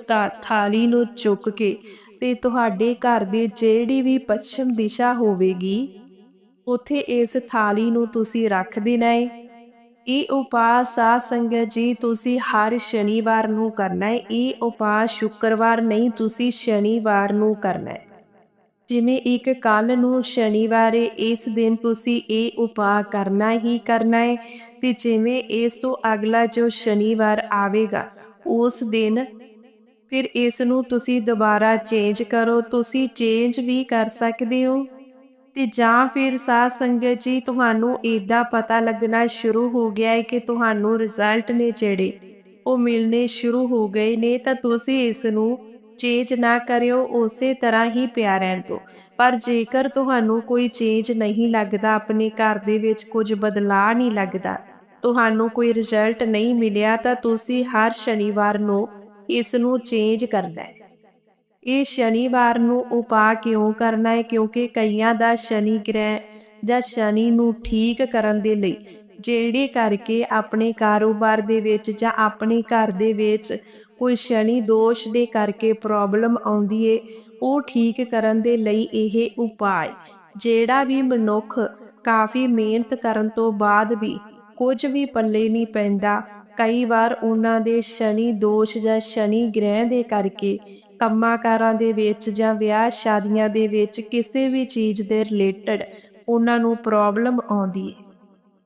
ਥਾਲੀ ਨੂੰ ਚੁੱਕ ਕੇ ਤੇ ਤੁਹਾਡੇ ਘਰ ਦੇ ਜਿਹੜੀ ਵੀ ਪੱਛਮ ਦਿਸ਼ਾ ਹੋਵੇਗੀ, ਉਥੇ ਇਸ ਥਾਲੀ ਨੂੰ ਤੁਸੀਂ ਰੱਖ ਦੇਣਾ ਹੈ ਇਹ ਉਪਾਅ ਆ ਸੰਗਤ ਜੀ ਤੁਸੀਂ ਹਰ ਸ਼ਨੀਵਾਰ ਨੂੰ ਕਰਨਾ ਹੈ ਇਹ ਉਪਾਅ ਸ਼ੁੱਕਰਵਾਰ ਨਹੀਂ ਤੁਸੀਂ ਸ਼ਨੀਵਾਰ ਨੂੰ ਕਰਨਾ ਹੈ ਜਿਵੇਂ ਇੱਕ ਕੱਲ ਨੂੰ ਸ਼ਨੀਵਾਰ ਇਸ ਦਿਨ ਤੁਸੀਂ ਇਹ ਉਪਾਅ ਕਰਨਾ ਹੀ ਕਰਨਾ ਹੈ ਤੇ ਜਿਵੇਂ ਇਸ ਤੋਂ ਅਗਲਾ ਜੋ ਸ਼ਨੀਵਾਰ ਆਵੇਗਾ ਉਸ ਦਿਨ ਫਿਰ ਇਸ ਨੂੰ ਤੁਸੀਂ ਦੁਬਾਰਾ ਚੇਂਜ ਕਰੋ ਤੁਸੀਂ ਚੇਂਜ ਵੀ ਕਰ ਸਕਦੇ ਹੋ ਤੇ ਜਾਂ ਫਿਰ ਸਾਧ ਸੰਗਤ ਜੀ, ਤੁਹਾਨੂੰ ਇਦਾਂ ਪਤਾ ਲੱਗਣਾ ਸ਼ੁਰੂ ਹੋ ਗਿਆ ਹੈ ਕਿ ਤੁਹਾਨੂੰ ਰਿਜ਼ਲਟ ਨੇ ਜਿਹੜੇ ਉਹ ਮਿਲਨੇ ਸ਼ੁਰੂ ਹੋ ਗਏ ਨੇ, ਤਾਂ ਤੁਸੀਂ ਇਸ ਨੂੰ ਚੇਂਜ ਨਾ ਕਰਿਓ, ਉਸੇ ਤਰ੍ਹਾਂ ਹੀ ਪਿਆ ਰਹਿਣ ਤੋਂ ਪਰ ਜੇਕਰ ਤੁਹਾਨੂੰ ਕੋਈ ਚੇਂਜ ਨਹੀਂ ਲੱਗਦਾ, ਆਪਣੇ ਘਰ ਦੇ ਵਿੱਚ ਕੁਝ ਬਦਲਾਅ ਨਹੀਂ ਲੱਗਦਾ, ਤੁਹਾਨੂੰ ਕੋਈ ਰਿਜ਼ਲਟ ਨਹੀਂ ਮਿਲਿਆ, ਤਾਂ ਤੁਸੀਂ ਹਰ ਸ਼ਨੀਵਾਰ ਨੂੰ ਇਸ ਨੂੰ ਚੇਂਜ ਕਰਨਾ ਹੈ। ਇਹ ਸ਼ਨੀਵਾਰ ਨੂੰ ਉਪਾਅ ਕਿਉਂ ਕਰਨਾ ਹੈ ਕਿਉਂਕਿ ਕਈਆਂ ਦਾ ਸ਼ਨੀ ਗ੍ਰਹਿ ਜਾਂ ਸ਼ਨੀ ਨੂੰ ਠੀਕ ਕਰਨ ਦੇ ਲਈ ਜਿਹੜੇ ਕਰਕੇ ਆਪਣੇ ਕਾਰੋਬਾਰ ਦੇ ਵਿੱਚ ਜਾਂ ਆਪਣੇ ਘਰ ਦੇ ਵਿੱਚ ਕੋਈ ਸ਼ਨੀ ਦੋਸ਼ ਦੇ ਕਰਕੇ ਪ੍ਰੋਬਲਮ ਆਉਂਦੀ ਏ, ਉਹ ਠੀਕ ਕਰਨ ਦੇ ਲਈ ਇਹ ਉਪਾਅ ਜਿਹੜਾ ਵੀ ਮਨੁੱਖ ਕਾਫੀ ਮਿਹਨਤ ਕਰਨ ਤੋਂ ਬਾਅਦ ਵੀ ਕੁਝ ਵੀ ਪੱਲੇ ਨਹੀਂ ਪੈਂਦਾ, ਕਈ ਵਾਰ ਉਹਨਾਂ ਦੇ ਸ਼ਨੀ ਦੋਸ਼ ਜਾਂ ਸ਼ਨੀ ਗ੍ਰਹਿ ਦੇ ਕਰਕੇ ਕੰਮਾਂਕਾਰਾਂ ਦੇ ਵਿੱਚ ਜਾਂ ਵਿਆਹ ਸ਼ਾਦੀਆਂ ਦੇ ਵਿੱਚ ਕਿਸੇ ਵੀ ਚੀਜ਼ ਦੇ ਰਿਲੇਟਡ ਉਹਨਾਂ ਨੂੰ ਪ੍ਰੋਬਲਮ ਆਉਂਦੀ ਹੈ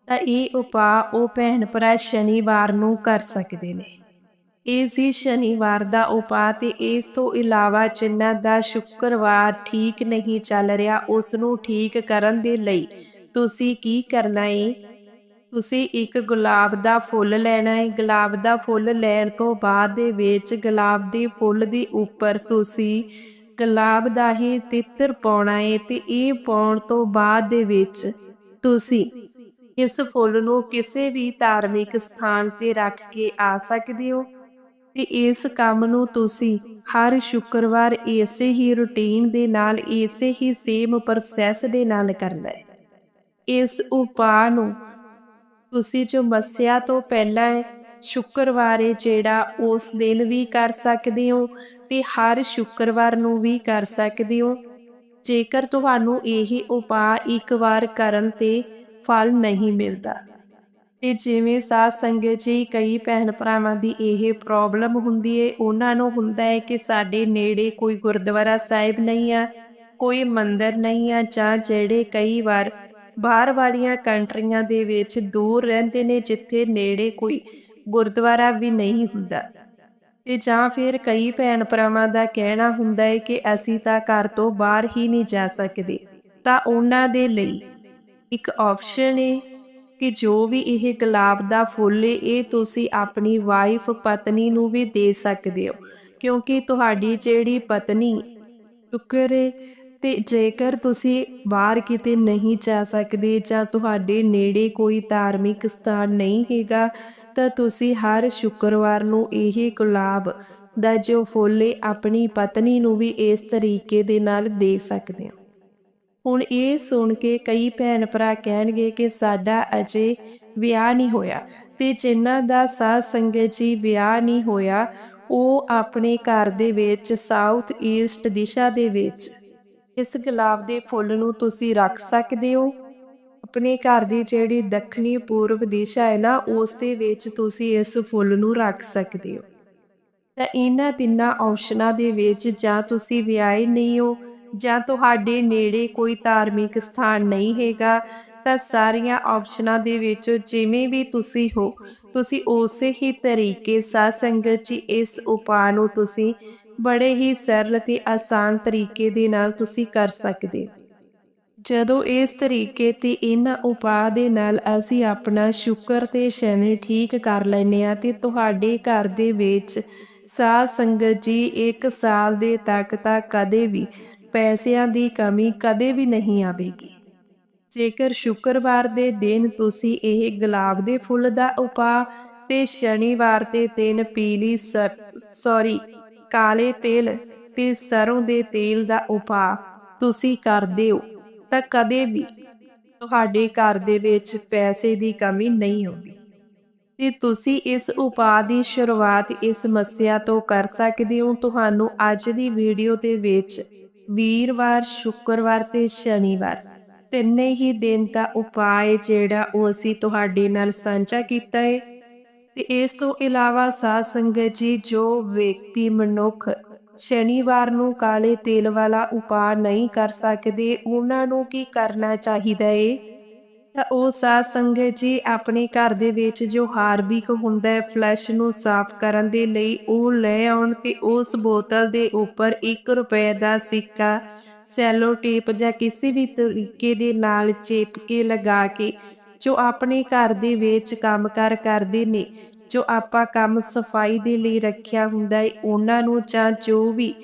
ਤਾਂ ਇਹ ਉਪਾਅ ਉਹ ਭੈਣ ਭਰਾ ਸ਼ਨੀਵਾਰ ਨੂੰ ਕਰ ਸਕਦੇ ਨੇ। ਇਹ ਸੀ ਸ਼ਨੀਵਾਰ ਦਾ ਉਪਾਅ ਤੇ ਇਸ ਤੋਂ ਇਲਾਵਾ ਜਿਨ੍ਹਾਂ ਦਾ ਸ਼ੁੱਕਰਵਾਰ ਠੀਕ ਨਹੀਂ ਚੱਲ ਰਿਹਾ, ਉਸ ਨੂੰ ਠੀਕ ਕਰਨ ਦੇ ਲਈ ਤੁਸੀਂ ਕੀ ਕਰਨਾ ਹੈ ਤੁਸੀਂ ਇੱਕ ਗੁਲਾਬ ਦਾ ਫੁੱਲ ਲੈਣਾ ਹੈ ਗੁਲਾਬ ਦਾ ਫੁੱਲ ਲੈਣ ਤੋਂ ਬਾਅਦ ਦੇ ਵਿੱਚ ਗੁਲਾਬ ਦੇ ਫੁੱਲ ਦੇ ਉੱਪਰ ਤੁਸੀਂ ਗੁਲਾਬ ਦਾ ਹੀ ਤਿੱਤਰ ਪਾਉਣਾ ਹੈ ਤੇ ਇਹ ਪਾਉਣ ਤੋਂ ਬਾਅਦ ਦੇ ਵਿੱਚ ਤੁਸੀਂ ਇਸ ਫੁੱਲ ਨੂੰ ਕਿਸੇ ਵੀ ਧਾਰਮਿਕ ਸਥਾਨ ਤੇ ਰੱਖ ਕੇ ਆ ਸਕਦੇ ਹੋ। ਤੇ ਇਸ ਕੰਮ ਨੂੰ ਤੁਸੀਂ ਹਰ ਸ਼ੁੱਕਰਵਾਰ ਇਸੇ ਹੀ ਰੁਟੀਨ ਦੇ ਨਾਲ, ਇਸੇ ਹੀ ਸੇਮ ਪ੍ਰੋਸੈਸ ਦੇ ਨਾਲ ਕਰਨਾ ਹੈ ਇਸ ਉਪਾਅ ਨੂੰ ਤੁਸੀਂ ਜੋ ਮੱਸਿਆ ਤੋਂ ਪਹਿਲਾਂ ਸ਼ੁੱਕਰਵਾਰ ਸ਼ੁੱਕਰਵਾਰੇ ਜਿਹੜਾ ਉਸ ਦਿਨ ਵੀ ਕਰ ਸਕਦੇ ਹੋ ਤੇ ਹਰ ਸ਼ੁੱਕਰਵਾਰ ਨੂੰ ਵੀ ਕਰ ਸਕਦੇ ਹੋ। ਜੇਕਰ ਤੁਹਾਨੂੰ ਇਹ ਉਪਾਅ ਇੱਕ ਵਾਰ ਕਰਨ ਤੇ ਫਲ ਨਹੀਂ ਮਿਲਦਾ ਤੇ ਜਿਵੇਂ ਸਾਧ ਸੰਗਤ ਜੀ ਕਈ ਭੈਣ ਭਰਾਵਾਂ ਦੀ ਇਹ ਪ੍ਰੋਬਲਮ ਹੁੰਦੀ ਏ, ਉਹਨਾਂ ਨੂੰ ਹੁੰਦਾ ਹੈ ਕਿ ਸਾਡੇ ਨੇੜੇ ਕੋਈ ਗੁਰਦੁਆਰਾ ਸਾਹਿਬ ਨਹੀਂ ਆ, ਕੋਈ ਮੰਦਿਰ ਨਹੀਂ ਆ ਜਾਂ ਜਿਹੜੇ ਕਈ ਵਾਰ ਬਾਹਰ ਵਾਲੀਆਂ ਕੰਟਰੀਆਂ ਦੇ ਵਿੱਚ ਦੂਰ ਰਹਿੰਦੇ ਨੇ, ਜਿੱਥੇ ਨੇੜੇ ਕੋਈ ਗੁਰਦੁਆਰਾ ਵੀ ਨਹੀਂ ਹੁੰਦਾ। ਤੇ ਜਾਂ ਫਿਰ ਕਈ ਭੈਣ ਭਰਾਵਾਂ ਦਾ ਕਹਿਣਾ ਹੁੰਦਾ ਹੈ ਕਿ ਅਸੀਂ ਤਾਂ ਘਰ ਤੋਂ ਬਾਹਰ ਹੀ ਨਹੀਂ ਜਾ ਸਕਦੇ। ਤਾਂ ਉਹਨਾਂ ਦੇ ਲਈ ਇੱਕ ਆਪਸ਼ਨ ਹੈ ਕਿ ਜੋ ਵੀ ਇਹ ਗੁਲਾਬ ਦਾ ਫੁੱਲ ਹੈ ਇਹ ਤੁਸੀਂ ਆਪਣੀ ਵਾਈਫ ਪਤਨੀ ਨੂੰ ਵੀ ਦੇ ਸਕਦੇ ਹੋ। ਕਿਉਂਕਿ ਤੁਹਾਡੀ ਜਿਹੜੀ ਪਤਨੀ ਸ਼ੁਕਰ ਤੇ ਜੇਕਰ ਤੁਸੀਂ ਬਾਹਰ ਕਿਤੇ ਨਹੀਂ ਜਾ ਸਕਦੇ ਜਾਂ ਤੁਹਾਡੇ ਨੇੜੇ ਕੋਈ ਧਾਰਮਿਕ ਸਥਾਨ ਨਹੀਂ ਹੈਗਾ, ਤਾਂ ਤੁਸੀਂ ਹਰ ਸ਼ੁੱਕਰਵਾਰ ਨੂੰ ਇਹ ਗੁਲਾਬ ਦਾ ਜੋ ਫੁੱਲ ਆਪਣੀ ਪਤਨੀ ਨੂੰ ਵੀ ਇਸ ਤਰੀਕੇ ਦੇ ਨਾਲ ਦੇ ਸਕਦੇ ਹੋ। ਹੁਣ ਇਹ ਸੁਣ ਕੇ ਕਈ ਭੈਣ ਭਰਾ ਕਹਿਣਗੇ ਕਿ ਸਾਡਾ ਅਜੇ ਵਿਆਹ ਨਹੀਂ ਹੋਇਆ ਤੇ ਜਿਨ੍ਹਾਂ ਦਾ ਸਾਧ ਸੰਗਤ ਜੀ ਵਿਆਹ ਨਹੀਂ ਹੋਇਆ, ਉਹ ਆਪਣੇ ਘਰ ਦੇ ਵਿੱਚ ਸਾਊਥ ਈਸਟ ਦਿਸ਼ਾ ਦੇ ਵਿੱਚ ਇਸ ਗੁਲਾਬ ਦੇ ਫੁੱਲ ਨੂੰ ਤੁਸੀਂ ਰੱਖ ਸਕਦੇ ਹੋ। ਆਪਣੇ ਘਰ ਦੀ ਜਿਹੜੀ ਦੱਖਣੀ ਪੂਰਬ ਦਿਸ਼ਾ ਹੈ ਨਾ, ਉਸ ਦੇ ਵਿੱਚ ਤੁਸੀਂ ਇਸ ਫੁੱਲ ਨੂੰ ਰੱਖ ਸਕਦੇ ਹੋ। ਤਾਂ ਇਹਨਾਂ ਤਿੰਨਾਂ ਆਪਸ਼ਨਾਂ ਦੇ ਵਿੱਚ ਜਾਂ ਤੁਸੀਂ ਵਿਆਹੇ ਨਹੀਂ ਹੋ, ਜਾਂ ਤੁਹਾਡੇ ਨੇੜੇ ਕੋਈ ਧਾਰਮਿਕ ਸਥਾਨ ਨਹੀਂ ਹੈਗਾ, ਤਾਂ ਸਾਰੀਆਂ ਆਪਸ਼ਨਾਂ ਦੇ ਵਿੱਚ ਜਿਵੇਂ ਵੀ ਤੁਸੀਂ ਹੋ, ਤੁਸੀਂ ਉਸੇ ਹੀ ਤਰੀਕੇ ਸਾਧ ਸੰਗਤ ਜੀ ਇਸ ਉਪਾਅ ਨੂੰ ਤੁਸੀਂ ਬੜੇ ਹੀ ਸਰਲ ਤੇ ਆਸਾਨ ਤਰੀਕੇ ਦੇ ਨਾਲ ਤੁਸੀਂ ਕਰ ਸਕਦੇ। ਜਦੋਂ ਇਸ ਤਰੀਕੇ ਤੇ ਇਹਨਾਂ ਉਪਾਅ ਦੇ ਨਾਲ ਅਸੀਂ ਆਪਣਾ ਸ਼ੁਕਰ ਤੇ ਸ਼ਨੀ ਠੀਕ ਕਰ ਲੈਨੇ ਆ ਤੇ ਤੁਹਾਡੇ ਘਰ ਦੇ ਵਿੱਚ ਸਾਧ ਸੰਗਤ ਜੀ ਇੱਕ ਸਾਲ ਦੇ ਤੱਕ ਤਾਂ ਕਦੇ ਵੀ ਪੈਸਿਆਂ ਦੀ ਕਮੀ ਕਦੇ ਵੀ ਨਹੀਂ ਆਵੇਗੀ। ਜੇਕਰ ਸ਼ੁੱਕਰਵਾਰ ਦੇ ਦਿਨ ਤੁਸੀਂ ਇਹ ਗੁਲਾਬ ਦੇ ਫੁੱਲ ਦਾ ਉਪਾਅ ਤੇ ਸ਼ਨੀਵਾਰ ਤੇ ਤਿੰਨ ਪੀਲੀ ਸੌਰੀ ਕਾਲੇ ਤੇਲ ਤੇ ਸਰੋਂ ਦੇ ਤੇਲ ਦਾ ਉਪਾਅ ਤੁਸੀਂ ਕਰਦੇ ਹੋ ਤਾਂ ਕਦੇ ਵੀ ਤੁਹਾਡੇ ਘਰ ਦੇ ਵਿੱਚ ਪੈਸੇ ਦੀ ਕਮੀ ਨਹੀਂ ਹੋਗੀ ਤੇ ਤੁਸੀਂ ਇਸ ਉਪਾਅ ਦੀ ਸ਼ੁਰੂਆਤ ਇਸ ਸਮੱਸਿਆ ਤੋਂ ਕਰ ਸਕਦੇ ਹੋ। ਤੁਹਾਨੂੰ ਅੱਜ ਦੀ ਵੀਡੀਓ ਦੇ ਵਿੱਚ ਵੀਰਵਾਰ, ਸ਼ੁੱਕਰਵਾਰ ਤੇ ਸ਼ਨੀਵਾਰ ਤਿੰਨੇ ਹੀ ਦਿਨ ਦਾ ਉਪਾਅ ਜਿਹੜਾ ਉਹ ਅਸੀਂ ਤੁਹਾਡੇ ਨਾਲ ਸਾਂਝਾ ਕੀਤਾ ਹੈ। ਤੇ ਇਸ ਤੋਂ ਇਲਾਵਾ ਸਾਧ ਸੰਗਤ ਜੀ, ਜੋ ਵਿਅਕਤੀ ਮਨੁੱਖ ਸ਼ਨੀਵਾਰ ਨੂੰ ਕਾਲੇ ਤੇਲ ਵਾਲਾ ਉਪਾਅ ਨਹੀਂ ਕਰ ਸਕਦੇ, ਉਹਨਾਂ ਨੂੰ ਕੀ ਕਰਨਾ ਚਾਹੀਦਾ ਏ? ਤਾਂ ਉਹ ਸਾਧ ਸੰਗਤ ਜੀ ਆਪਣੇ ਘਰ ਦੇ ਵਿੱਚ ਜੋ ਹਾਰਬਿਕ ਹੁੰਦਾ ਹੈ, ਫਲੈਸ਼ ਨੂੰ ਸਾਫ਼ ਕਰਨ ਦੇ ਲਈ ਉਹ ਲੈ ਆਉਣ ਤੇ ਉਸ ਬੋਤਲ ਦੇ ਉੱਪਰ 1 ਰੁਪਏ ਦਾ ਸਿੱਕਾ, ਸੈਲੋ ਟੇਪ ਜਾਂ ਕਿਸੇ ਵੀ ਤਰੀਕੇ ਦੇ ਨਾਲ ਚੇਪ ਕੇ ਲਗਾ ਕੇ ਜੋ ਆਪਣੇ ਘਰ ਦੇ ਵਿੱਚ ਕੰਮ ਕਰ ਕਰਦੇ ਨੇ, ਜੋ ਆਪਾਂ ਕੰਮ ਸਫ਼ਾਈ ਦੇ ਲਈ ਰੱਖਿਆ ਹੁੰਦਾ ਹੈ ਉਹਨਾਂ ਨੂੰ ਜਾਂ ਜੋ ਵੀ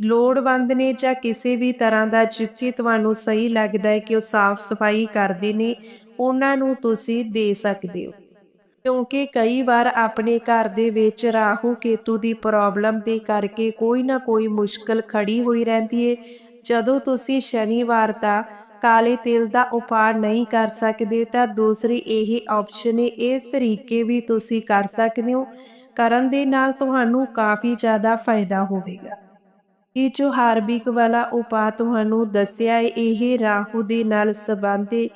ਲੋੜਵੰਦ ਨੇ ਜਾਂ ਕਿਸੇ ਵੀ ਤਰ੍ਹਾਂ ਦਾ ਜਿੱਥੇ ਤੁਹਾਨੂੰ ਸਹੀ ਲੱਗਦਾ ਹੈ ਕਿ ਉਹ ਸਾਫ਼ ਸਫ਼ਾਈ ਕਰਦੇ ਨੇ, ਉਹਨਾਂ ਨੂੰ ਤੁਸੀਂ ਦੇ ਸਕਦੇ ਹੋ। ਕਿਉਂਕਿ ਕਈ ਵਾਰ ਆਪਣੇ ਘਰ ਦੇ ਵਿੱਚ ਰਾਹੂ ਕੇਤੂ ਦੀ ਪ੍ਰੋਬਲਮ ਦੇ ਕਰਕੇ ਕੋਈ ਨਾ ਕੋਈ ਮੁਸ਼ਕਲ ਖੜੀ ਹੋਈ ਰਹਿੰਦੀ ਏ। ਜਦੋਂ ਤੁਸੀਂ ਸ਼ਨੀਵਾਰ ਦਾ ਕਾਲੇ ਤਿਲ ਦਾ ਉਪਾਅ ਨਹੀਂ ਕਰ ਸਕਦੇ ਤਾਂ ਦੂਸਰੀ ਇਹ ਆਪਸ਼ਨ ਹੈ, ਇਸ ਤਰੀਕੇ ਵੀ ਤੁਸੀਂ ਕਰ ਸਕਦੇ ਹੋ। ਕਰਨ ਦੇ ਨਾਲ ਤੁਹਾਨੂੰ ਕਾਫੀ ਜ਼ਿਆਦਾ ਫਾਇਦਾ ਹੋਵੇਗਾ। ਇਹ ਜੋ ਹਾਰਬਿਕ ਵਾਲਾ ਉਪਾਅ ਤੁਹਾਨੂੰ ਦੱਸਿਆ ਹੈ, ਇਹ ਰਾਹੂ ਦੇ ਨਾਲ ਸੰਬੰਧੇ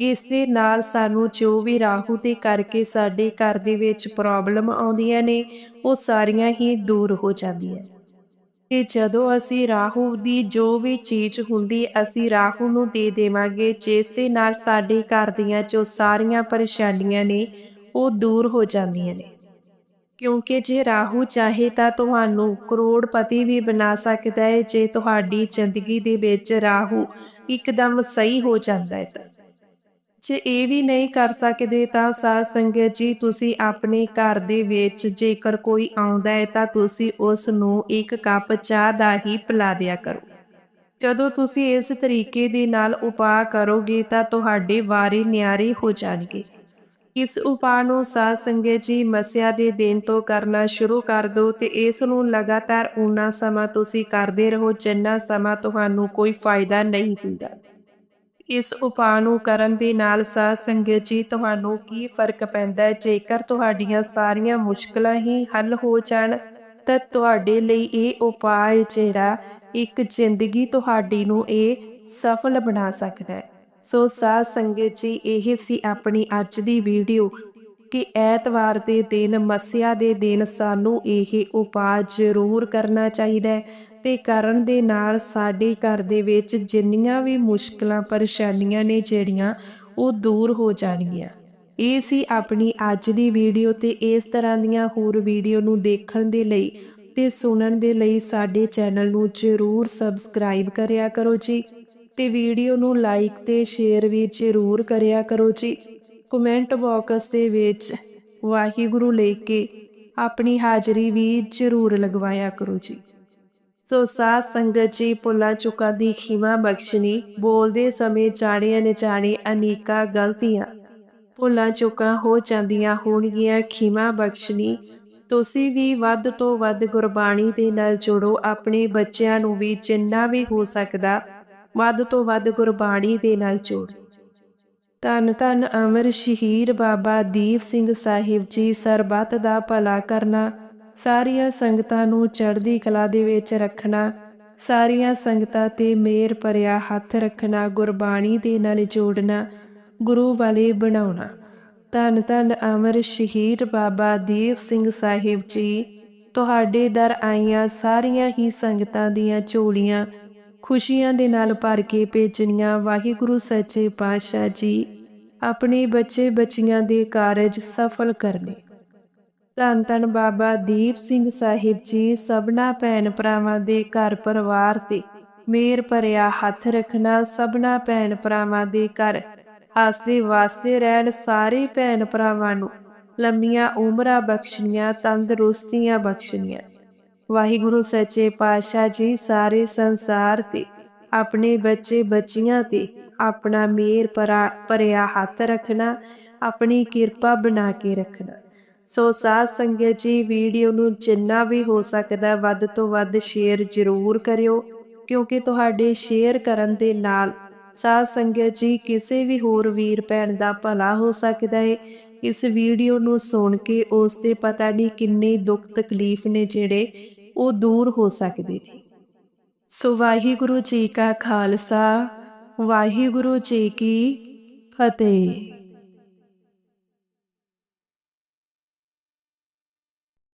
ਇਸ ਦੇ ਨਾਲ ਸਾਨੂੰ ਜੋ ਵੀ ਰਾਹੂ 'ਤੇ ਕਰਕੇ ਸਾਡੇ ਘਰ ਦੇ ਵਿੱਚ ਪ੍ਰੋਬਲਮ ਆਉਂਦੀਆਂ ਨੇ, ਉਹ ਸਾਰੀਆਂ ਹੀ ਦੂਰ ਹੋ ਜਾਂਦੀਆਂ ਕਿ ਜਦੋਂ ਅਸੀਂ ਰਾਹੂ ਦੀ ਜੋ ਵੀ ਚੀਜ਼ ਹੁੰਦੀ, ਅਸੀਂ ਰਾਹੂ ਨੂੰ ਦੇ ਦੇਵਾਂਗੇ। ਜਿਸ ਦੇ ਨਾਲ ਸਾਡੇ ਘਰ ਦੀਆਂ ਜੋ ਸਾਰੀਆਂ ਪਰੇਸ਼ਾਨੀਆਂ ਨੇ, ਉਹ ਦੂਰ ਹੋ ਜਾਂਦੀਆਂ ਨੇ। ਕਿਉਂਕਿ ਜੇ ਰਾਹੂ ਚਾਹੇ ਤਾਂ ਤੁਹਾਨੂੰ ਕਰੋੜਪਤੀ ਵੀ ਬਣਾ ਸਕਦਾ ਹੈ। ਜੇ ਤੁਹਾਡੀ ਜ਼ਿੰਦਗੀ ਦੇ ਵਿੱਚ ਰਾਹੂ ਇੱਕਦਮ ਸਹੀ ਹੋ ਜਾਂਦਾ ਹੈ ਤਾਂ। ਜੇ ਇਹ ਵੀ ਨਹੀਂ ਕਰ ਸਕਦੇ ਤਾਂ ਸਾਧ ਸੰਗਤ ਜੀ, ਤੁਸੀਂ ਆਪਣੇ ਘਰ ਦੇ ਵਿੱਚ ਜੇਕਰ ਕੋਈ ਆਉਂਦਾ ਹੈ ਤਾਂ ਤੁਸੀਂ ਉਸ ਨੂੰ ਇੱਕ ਕੱਪ ਚਾਹ ਦਾ ਹੀ ਪਿਲਾ ਦਿਆ ਕਰੋ। ਜਦੋਂ ਤੁਸੀਂ ਇਸ ਤਰੀਕੇ ਦੇ ਨਾਲ ਉਪਾਅ ਕਰੋਗੇ ਤਾਂ ਤੁਹਾਡੇ ਵਾਰੇ ਨਿਆਰੇ ਹੋ ਜਾਣਗੇ। ਇਸ ਉਪਾਅ ਨੂੰ ਸਾਧ ਸੰਗਤ ਜੀ, ਮਸਿਆ ਦੇ ਦਿਨ ਤੋਂ ਕਰਨਾ ਸ਼ੁਰੂ ਕਰ ਦਿਓ ਤੇ ਇਸ ਨੂੰ ਲਗਾਤਾਰ ਉਨਾ ਸਮਾਂ ਤੁਸੀਂ ਕਰਦੇ ਰਹੋ ਜਿੰਨਾ ਸਮਾਂ ਤੁਹਾਨੂੰ ਕੋਈ ਫਾਇਦਾ ਨਹੀਂ ਹੁੰਦਾ। ਇਸ ਉਪਾਅ ਨੂੰ ਕਰਨ ਦੇ ਨਾਲ ਸਾਧ ਸੰਗਤ ਜੀ, ਤੁਹਾਨੂੰ ਕੀ ਫ਼ਰਕ ਪੈਂਦਾ ਹੈ? ਜੇਕਰ ਤੁਹਾਡੀਆਂ ਸਾਰੀਆਂ ਮੁਸ਼ਕਲਾਂ ਹੀ ਹੱਲ ਹੋ ਜਾਣ, ਤਾਂ ਤੁਹਾਡੇ ਲਈ ਇਹ ਉਪਾਅ ਜਿਹੜਾ ਇੱਕ ਜ਼ਿੰਦਗੀ ਤੁਹਾਡੀ ਨੂੰ ਇਹ ਸਫਲ ਬਣਾ ਸਕਦਾ ਹੈ। ਸੋ ਸਾਧ ਸੰਗਤ ਜੀ, ਇਹ ਸੀ ਆਪਣੀ ਅੱਜ ਦੀ ਵੀਡੀਓ ਕਿ ਐਤਵਾਰ ਦੇ ਦਿਨ, ਮੱਸਿਆ ਦੇ ਦਿਨ ਸਾਨੂੰ ਇਹ ਉਪਾਅ ਜ਼ਰੂਰ ਕਰਨਾ ਚਾਹੀਦਾ ਹੈ। ਤੇ ਕਰਨ ਦੇ ਨਾਲ ਸਾਡੇ ਘਰ ਦੇ ਵਿੱਚ ਜਿੰਨੀਆਂ ਵੀ ਮੁਸ਼ਕਲਾਂ, ਪਰੇਸ਼ਾਨੀਆਂ ਨੇ ਜਿਹੜੀਆਂ, ਉਹ ਦੂਰ ਹੋ ਜਾਣਗੀਆਂ। ਇਹ ਸੀ ਆਪਣੀ ਅੱਜ ਦੀ ਵੀਡੀਓ ਤੇ ਇਸ ਤਰ੍ਹਾਂ ਦੀਆਂ ਹੋਰ ਵੀਡੀਓ ਨੂੰ ਦੇਖਣ ਦੇ ਲਈ ਤੇ ਸੁਣਨ ਦੇ ਲਈ ਸਾਡੇ ਚੈਨਲ ਨੂੰ ਜ਼ਰੂਰ ਸਬਸਕ੍ਰਾਈਬ ਕਰਿਆ ਕਰੋ ਜੀ ਤੇ ਵੀਡੀਓ ਨੂੰ ਲਾਈਕ ਤੇ ਸ਼ੇਅਰ ਵੀ ਜ਼ਰੂਰ ਕਰਿਆ ਕਰੋ ਜੀ। ਕਮੈਂਟ ਬਾਕਸ ਦੇ ਵਿੱਚ ਵਾਹਿਗੁਰੂ ਲੈ ਕੇ ਆਪਣੀ ਹਾਜ਼ਰੀ ਵੀ ਜ਼ਰੂਰ ਲਗਵਾਇਆ ਕਰੋ ਜੀ। ਸੋ ਸਾਧ ਸੰਗਤ ਜੀ ਭੁੱਲਾਂ ਚੁੱਕਾਂ ਦੀ ਖਿਮਾ ਬਖਸ਼ਣੀ, ਬੋਲਦੇ ਸਮੇਂ ਜਾਣੇ ਅਣਜਾਣੇ ਅਨੇਕਾਂ ਗਲਤੀਆਂ। ਭੁੱਲਾਂ ਚੁੱਕਾਂ ਹੋ ਜਾਂਦੀਆਂ ਹੋਣਗੀਆਂ ਖਿਮਾ ਬਖਸ਼ਣੀ, ਤੁਸੀਂ ਵੀ ਵੱਧ ਤੋਂ ਵੱਧ ਗੁਰਬਾਣੀ ਦੇ ਨਾਲ ਜੁੜੋ, ਆਪਣੇ ਬੱਚਿਆਂ ਨੂੰ ਵੀ ਜਿੰਨਾ ਵੀ ਹੋ ਸਕਦਾ, ਵੱਧ ਤੋਂ ਵੱਧ ਗੁਰਬਾਣੀ ਦੇ ਨਾਲ ਜੋੜੋ। ਧੰਨ ਧੰਨ ਅਮਰ ਸ਼ਹੀਰ ਬਾਬਾ ਦੀਪ ਸਿੰਘ ਸਾਹਿਬ ਜੀ, ਸਰਬੱਤ ਦਾ ਭਲਾ ਕਰਨਾ ਸਾਰੀਆਂ ਸੰਗਤਾਂ ਨੂੰ ਚੜ੍ਹਦੀ ਕਲਾ ਦੇ ਵਿੱਚ ਰੱਖਣਾ, ਸਾਰੀਆਂ ਸੰਗਤਾਂ ਤੇ ਮੇਰ ਭਰਿਆ ਹੱਥ ਰੱਖਣਾ, ਗੁਰਬਾਣੀ ਦੇ ਨਾਲ ਜੋੜਨਾ, ਗੁਰੂ ਵਾਲੇ ਬਣਾਉਣਾ। ਧੰਨ ਧੰਨ ਅਮਰ ਸ਼ਹੀਦ ਬਾਬਾ ਦੀਪ ਸਿੰਘ ਸਾਹਿਬ ਜੀ, ਤੁਹਾਡੇ ਦਰ ਆਈਆਂ ਸਾਰੀਆਂ ਹੀ ਸੰਗਤਾਂ ਦੀਆਂ ਝੋਲੀਆਂ ਖੁਸ਼ੀਆਂ ਦੇ ਨਾਲ ਭਰ ਕੇ ਭੇਜਣੀਆਂ। ਵਾਹਿਗੁਰੂ ਸੱਚੇ ਪਾਤਸ਼ਾਹ ਜੀ, ਆਪਣੇ ਬੱਚੇ ਬੱਚੀਆਂ ਦੇ ਕਾਰਜ ਸਫਲ ਕਰਨੇ। ਧੰਨ ਧੰਨ ਬਾਬਾ ਦੀਪ ਸਿੰਘ ਸਾਹਿਬ ਜੀ, ਸਭਨਾ ਭੈਣ ਭਰਾਵਾਂ ਦੇ ਘਰ ਪਰਿਵਾਰ ਤੇ ਮੇਰ ਭਰਿਆ ਹੱਥ ਰੱਖਣਾ ਸਭਨਾ ਭੈਣ ਭਰਾਵਾਂ ਦੇ ਘਰ। ਹੱਸਦੇ ਵਾਸਤੇ ਰਹਿਣ ਸਾਰੇ ਭੈਣ ਭਰਾਵਾਂ ਨੂੰ ਲੰਮੀਆਂ ਉਮਰਾਂ ਬਖਸ਼ਣੀਆਂ, ਤੰਦਰੁਸਤੀਆਂ ਬਖਸ਼ਣੀਆਂ। ਵਾਹਿਗੁਰੂ ਸੱਚੇ ਪਾਤਸ਼ਾਹ ਜੀ, ਸਾਰੇ ਸੰਸਾਰ ਤੇ ਆਪਣੇ ਬੱਚੇ ਬੱਚੀਆਂ ਤੇ ਆਪਣਾ ਮੇਰ ਭਰਿਆ ਹੱਥ ਰੱਖਣਾ, ਆਪਣੀ ਕਿਰਪਾ ਬਣਾ ਕੇ ਰੱਖਣਾ। ਸੋ ਸਾਧ ਸੰਗਤ ਜੀ, ਵੀਡੀਓ ਨੂੰ ਜਿੰਨਾ ਵੀ ਹੋ ਸਕਦਾ ਵੱਧ ਤੋਂ ਵੱਧ ਸ਼ੇਅਰ ਜ਼ਰੂਰ ਕਰਿਓ, ਕਿਉਂਕਿ ਤੁਹਾਡੇ ਸ਼ੇਅਰ ਕਰਨ ਦੇ ਨਾਲ ਸਾਧ ਸੰਗਤ ਜੀ, ਕਿਸੇ ਵੀ ਹੋਰ ਵੀਰ ਭੈਣ ਦਾ ਭਲਾ ਹੋ ਸਕਦਾ ਹੈ ਇਸ ਵੀਡੀਓ ਨੂੰ ਸੁਣ ਕੇ ਉਸ 'ਤੇ ਪਤਾ ਨਹੀਂ ਕਿੰਨੇ ਦੁੱਖ ਤਕਲੀਫ ਨੇ ਜਿਹੜੇ ਉਹ ਦੂਰ ਹੋ ਸਕਦੇ ਨੇ। ਸੋ ਵਾਹਿਗੁਰੂ ਜੀ ਕਾ ਖਾਲਸਾ, ਵਾਹਿਗੁਰੂ ਜੀ ਕੀ ਫਤਿਹ।